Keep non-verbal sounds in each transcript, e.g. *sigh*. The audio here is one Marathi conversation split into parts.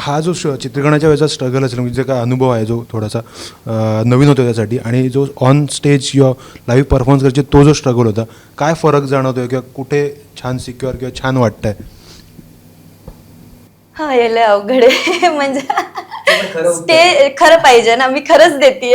हा जो श चित्रीकरणाच्या वेळेचा स्ट्रगल असेल म्हणजे जे काय अनुभव आहे जो थोडासा नवीन होता त्यासाठी आणि जो ऑन स्टेज किंवा लाईव्ह परफॉर्मन्स करायचे तो जो स्ट्रगल होता काय फरक जाणवतोय किंवा कुठे छान सिक्युअर किंवा छान वाटतंय? हा हे लय अवघड आहे. *laughs* म्हणजे. स्टेज खरं पाहिजे ना मी खरंच देते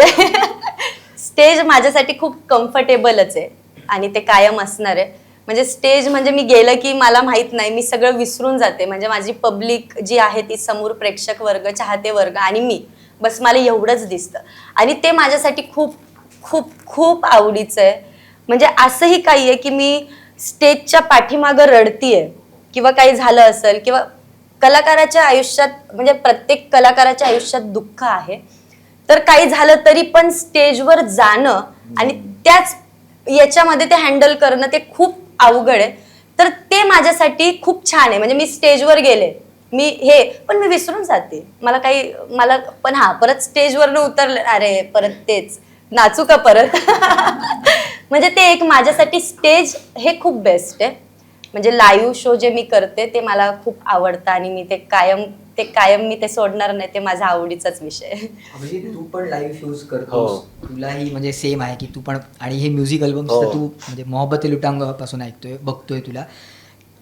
स्टेज *laughs* माझ्यासाठी खूप कम्फर्टेबलच आहे आणि ते कायम असणार आहे. म्हणजे स्टेज म्हणजे मी गेलं की मला माहीत नाही मी सगळं विसरून जाते. म्हणजे माझी पब्लिक जी आहे ती समोर प्रेक्षक वर्ग चाहते वर्ग आणि मी. बस मला एवढंच दिसतं. आणि ते माझ्यासाठी खूप खूप खूप आवडीचं आहे. म्हणजे असंही काही आहे की मी स्टेजच्या पाठीमागं रडतीये किंवा काही झालं असेल किंवा कलाकाराच्या आयुष्यात म्हणजे प्रत्येक कलाकाराच्या आयुष्यात दुःख आहे. तर काही झालं तरी पण स्टेजवर जाणं आणि त्याच याच्यामध्ये ते हँडल करणं ते खूप अवघड आहे. तर ते माझ्यासाठी खूप छान आहे. म्हणजे मी स्टेजवर गेले. मी हे पण मी विसरून जाते. मला काही मला पण हा परत स्टेजवरनं उतरलं अरे परत तेच. नाचू का परत? *laughs* म्हणजे ते एक माझ्यासाठी स्टेज हे खूप बेस्ट आहे. म्हणजे लाईव्ह शो जे मी करते ते मला खूप आवडतं आणि मी ते कायम ते कायम मी ते सोडणार नाही ते माझा आवडीचाच विषय. म्हणजे तू पण लाईव्ह शोज. करतोस तुलाही म्हणजे सेम आहे की तू पण आणि हे म्युझिक अल्बम हो. तू म्हणजे मोहब्बत लुटांगपासून ऐकतोय बघतोय तुला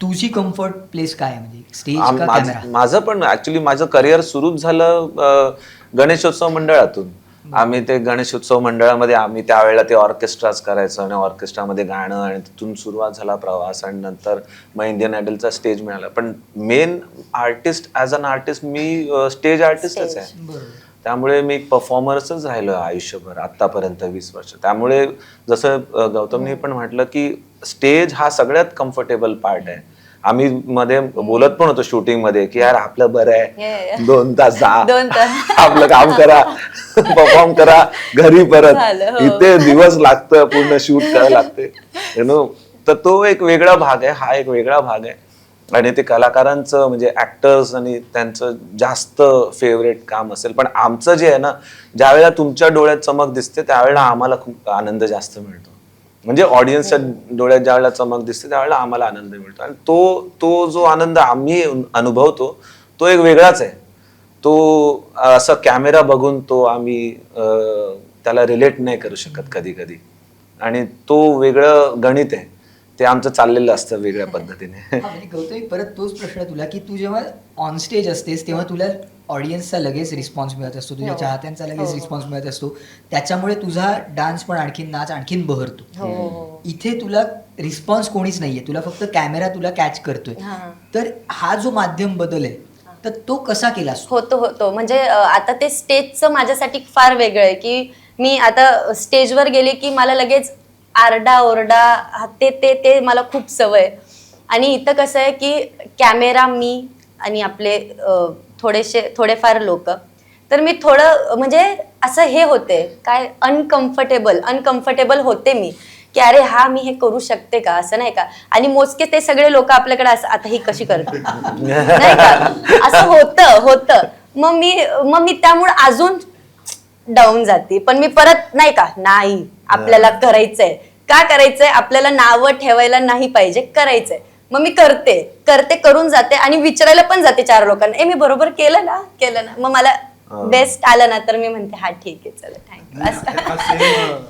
तुझी कम्फर्ट प्लेस काय आहे म्हणजे स्टेज माझं पण ऍक्च्युली माझं करिअर सुरूच झालं गणेशोत्सव मंडळातून आम्ही ते गणेशोत्सव मंडळामध्ये आम्ही त्यावेळेला ते ऑर्केस्ट्राच करायचो आणि ऑर्केस्ट्रामध्ये गाणं आणि तिथून सुरुवात झाला प्रवास आणि नंतर मग इंडियन आयडलचा स्टेज मिळाला. पण main artist as an artist me stage आर्टिस्टच आहे. त्यामुळे मी परफॉर्मरच राहिलो आयुष्यभर आतापर्यंत वीस वर्ष. त्यामुळे जसं गौतमने पण म्हटलं की स्टेज हा सगळ्यात कम्फर्टेबल पार्ट आहे. आम्ही मध्ये बोलत पण होतो शूटिंगमध्ये की यार आपलं बरं आहे. दोन तास जा. *laughs* दोन तास. आपलं काम करा. *laughs* परफॉर्म करा घरी परत. हो. इथे दिवस लागतं पूर्ण शूट करायला लागते यु नो तर तो एक वेगळा भाग आहे हा एक वेगळा भाग आहे. आणि ते कलाकारांचं म्हणजे ऍक्टर्स आणि त्यांचं जास्त फेवरेट काम असेल. पण आमचं जे आहे ना ज्यावेळेला तुमच्या डोळ्यात चमक दिसते त्यावेळेला आम्हाला खूप आनंद जास्त मिळतो. म्हणजे ऑडियन्सच्या डोळ्यात ज्यावेळेला चमक दिसते त्यावेळेला आम्हाला आनंद मिळतो. आणि तो तो जो आनंद आम्ही अनुभवतो तो एक वेगळाच आहे. तो असं कॅमेरा बघून तो आम्ही त्याला रिलेट नाही करू शकत कधी कधी आणि तो वेगळं गणित आहे ते आमचं चाललेलं असतं वेगळ्या पद्धतीने हा, गौतमी परत तोच प्रश्न तुला की तू जेव्हा ऑन स्टेज असतेस तेव्हा तुला ऑडियन्सचा लगेच रिस्पॉन्स मिळत असतो तुझ्या हो. चाहत्यांचा लगेच हो. रिस्पॉन्स मिळत असतो त्याच्यामुळे तुझा डान्स पण आणखीन नाच आणखीन बहरतो हो, हो. इथे तुला रिस्पॉन्स कोणीच नाहीये तुला फक्त कॅमेरा तुला कॅच करतोय हा. तर हा जो माध्यम बदल आहे तर तो कसा केलास होतो होतो. म्हणजे आता ते स्टेजचं माझ्यासाठी फार वेगळं आहे की मी आता स्टेजवर गेले की मला लगेच आरडा ओरडा ते ते ते मला खूप सवय आणि इथं कसं आहे की कॅमेरा मी आणि आपले थोडेसे थोडेफार लोक. तर मी थोडं म्हणजे असं हे होते. काय अनकम्फर्टेबल अनकम्फर्टेबल होते मी. की अरे हा मी हे करू शकते का? असं नाही का? आणि मोजके ते सगळे लोक आपल्याकडे असं आता ही कशी करते नाही का? असं होतं होतं. मग मी मग मी त्यामुळे अजून डाऊन जाते. पण मी परत नाही का? नाही. आपल्याला करायचंय. का करायचंय? आपल्याला नावं ठेवायला नाही पाहिजे. करायचंय. मग मी करते. करते करून जाते आणि विचारायला पण जाते चार लोकांना. ए मी बरोबर केलं ना? केलं ना? मग मला बेस्ट आलं ना? तर मी म्हणते हा ठीक आहे. चला थँक्यू असं.